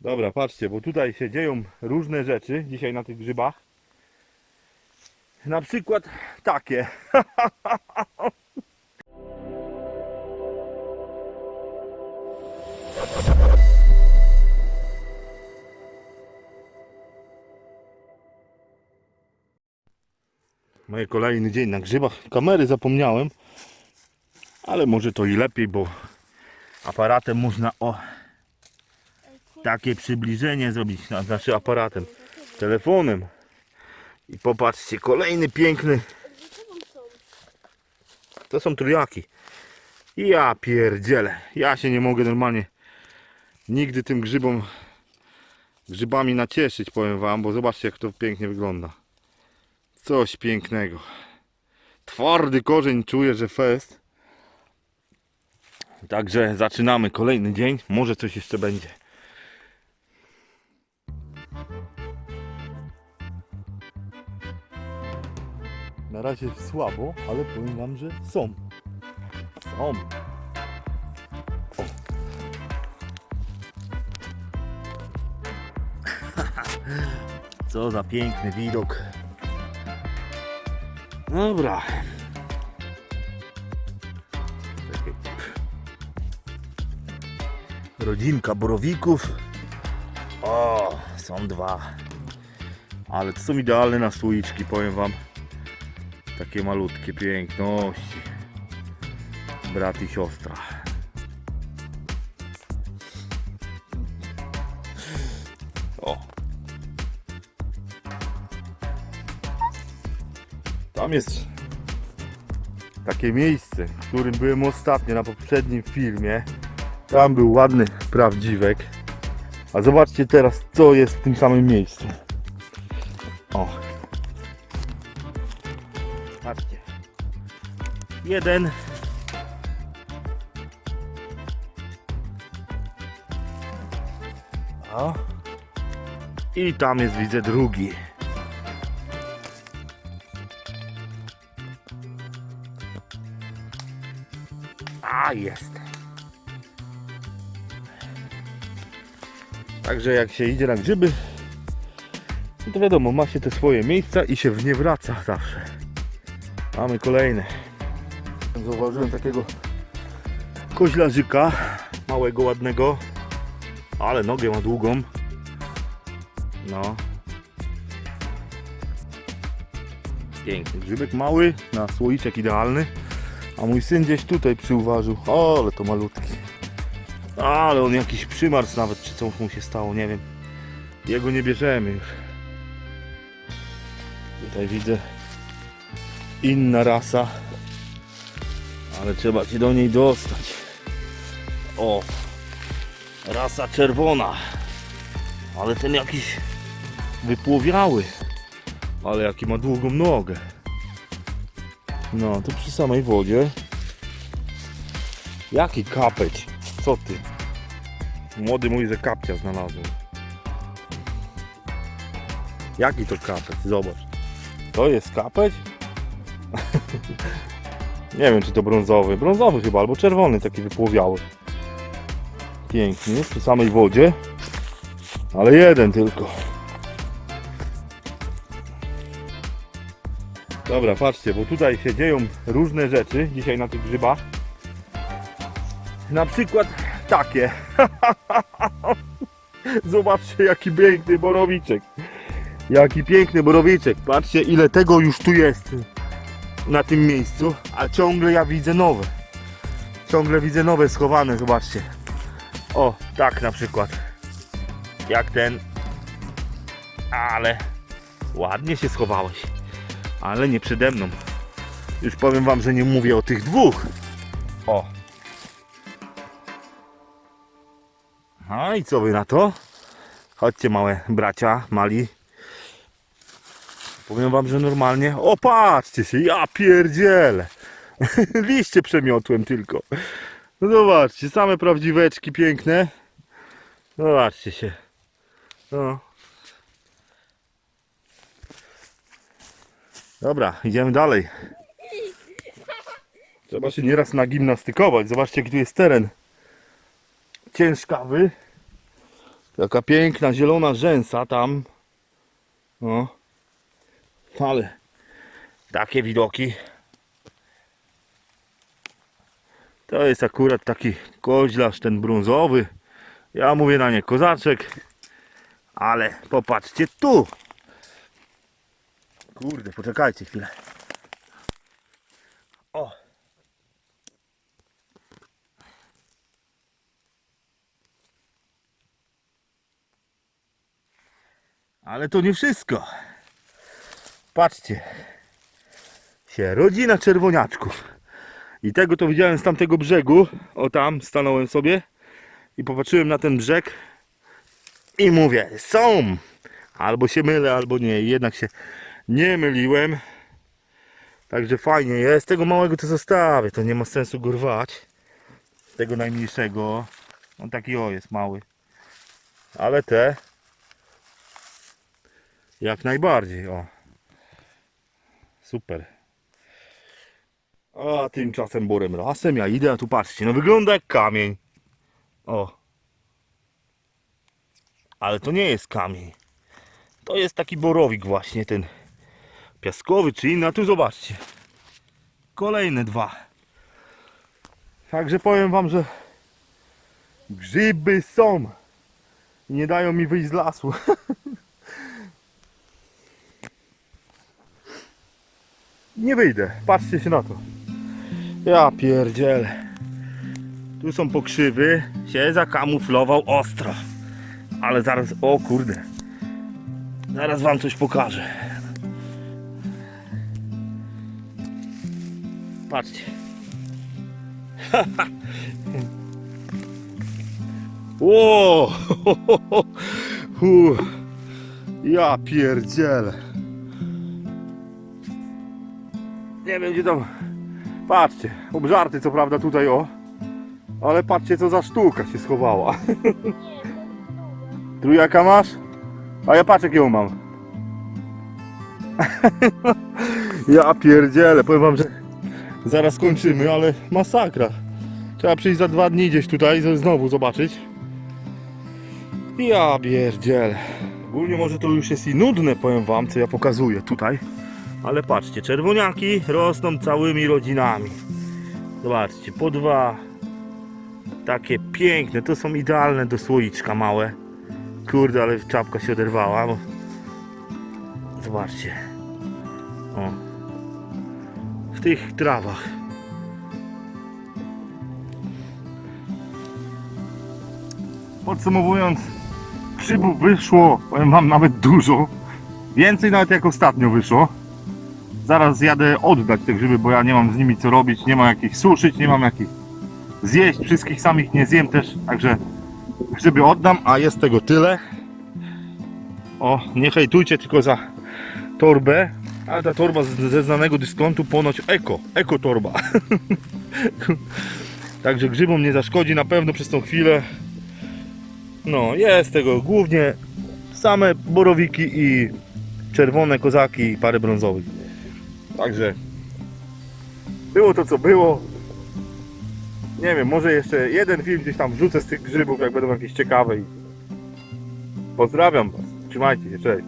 Dobra, patrzcie, bo tutaj się dzieją różne rzeczy dzisiaj na tych grzybach. Na przykład takie. Moje kolejny dzień na grzybach. Kamery zapomniałem, ale może to i lepiej, bo aparatem można o takie przybliżenie zrobić, no, znaczy aparatem, telefonem. I popatrzcie, kolejny piękny. To są trójaki. Ja pierdzielę. Ja się nie mogę normalnie nigdy tym grzybom grzybami nacieszyć, powiem wam, bo zobaczcie jak to pięknie wygląda. Coś pięknego. Twardy korzeń, czuję, że fest. Także zaczynamy kolejny dzień. Może coś jeszcze będzie. Na razie słabo, ale powiem wam, że są. Są. Co za piękny widok. Dobra. Rodzinka borowików. O, są dwa. Ale to są idealne na słoiczki, powiem wam. Takie malutkie piękności. Brat i siostra. O. Tam jest takie miejsce, w którym byłem ostatnio na poprzednim filmie. Tam był ładny prawdziwek. A zobaczcie teraz, co jest w tym samym miejscu. O. Jeden. O. I tam jest, widzę, drugi. A, jest. Także jak się idzie na grzyby, to wiadomo, ma się te swoje miejsca i się w nie wraca zawsze. Mamy kolejne. Zauważyłem takiego koźlarzyka, małego, ładnego, ale nogę ma długą. No. Piękny grzybek mały, na słoiczek idealny. A mój syn gdzieś tutaj przyuważył. O, ale to malutki. Ale on jakiś przymarz nawet, czy co mu się stało, nie wiem. Jego nie bierzemy już. Tutaj widzę inna rasa. Ale trzeba się do niej dostać. O! Rasa czerwona. Ale ten jakiś wypłowiały. Ale jaki ma długą nogę. No, to przy samej wodzie. Jaki kapeć? Co ty? Młody mój, że kapcia znalazłem. Jaki to kapeć? Zobacz. To jest kapeć? Nie wiem, czy to brązowy. Brązowy chyba, albo czerwony, taki wypłowiały. Piękny, przy samej wodzie. Ale jeden tylko. Dobra, patrzcie, bo tutaj się dzieją różne rzeczy dzisiaj na tych grzybach. Na przykład takie. Zobaczcie, jaki piękny borowiczek. Jaki piękny borowiczek. Patrzcie, ile tego już tu jest na tym miejscu, a ciągle ja widzę nowe. Ciągle widzę nowe schowane, zobaczcie. O, tak na przykład. Jak ten. Ale ładnie się schowałeś. Ale nie przede mną. Już powiem wam, że nie mówię o tych dwóch. O. No i co wy na to? Chodźcie małe bracia, mali. Powiem wam, że normalnie. O patrzcie się, ja pierdzielę. Liście przemiotłem tylko. No zobaczcie, same prawdziweczki piękne. Zobaczcie się. No. Dobra, idziemy dalej. Trzeba się nieraz nagimnastykować. Zobaczcie, jaki tu jest teren ciężkawy. Jaka piękna zielona rzęsa tam. No. Ale takie widoki. To jest akurat taki koźlarz ten brązowy. Ja mówię na nie kozaczek. Ale popatrzcie tu. Kurde, poczekajcie chwilę. O. Ale to nie wszystko. Patrzcie. Się rodzina czerwoniaczków. I tego to widziałem z tamtego brzegu. O tam stanąłem sobie i popatrzyłem na ten brzeg i mówię, są! Albo się mylę, albo nie. Jednak się nie myliłem. Także fajnie jest. Tego małego to zostawię. To nie ma sensu go rwać. Tego najmniejszego. On taki o jest mały. Ale te jak najbardziej. O. Super. A tymczasem borem lasem ja idę, a tu patrzcie, no wygląda jak kamień. O. Ale to nie jest kamień. To jest taki borowik właśnie ten piaskowy czy inny, a tu zobaczcie. Kolejne dwa. Także powiem wam, że grzyby są. Nie dają mi wyjść z lasu. Nie wyjdę, patrzcie się na to. Ja pierdzielę. Tu są pokrzywy, się zakamuflował ostro. Ale zaraz, o kurde. Zaraz wam coś pokażę. Patrzcie. Ło! Ja pierdzielę. Nie wiem gdzie tam. Patrzcie, obżarty co prawda tutaj o. Ale patrzcie co za sztuka się schowała. Trójaka masz? A ja patrz jak ją mam. ja pierdzielę, powiem wam, że zaraz kończymy, ale masakra. Trzeba przyjść za dwa dni gdzieś tutaj, znowu zobaczyć. Ja pierdzielę. Ogólnie może to już jest i nudne, powiem wam, co ja pokazuję tutaj. Ale patrzcie, czerwoniaki rosną całymi rodzinami. Zobaczcie, po dwa. Takie piękne, to są idealne do słoiczka małe. Kurde, ale czapka się oderwała. Bo... Zobaczcie. O. W tych trawach. Podsumowując, grzybów wyszło, powiem wam nawet dużo. Więcej nawet jak ostatnio wyszło. Zaraz jadę oddać te grzyby, bo ja nie mam z nimi co robić, nie mam jakich suszyć, nie mam jakich zjeść, wszystkich samych nie zjem też, także grzyby oddam, a jest tego tyle. O, nie hejtujcie tylko za torbę, ale ta torba ze znanego dyskontu ponoć eko, eko torba. Także grzybom nie zaszkodzi na pewno przez tą chwilę. No, jest tego głównie same borowiki i czerwone kozaki i parę brązowych. Także było to co było. Nie wiem, może jeszcze jeden film gdzieś tam wrzucę z tych grzybów, jak będą jakieś ciekawe. Pozdrawiam Was. Trzymajcie się, cześć.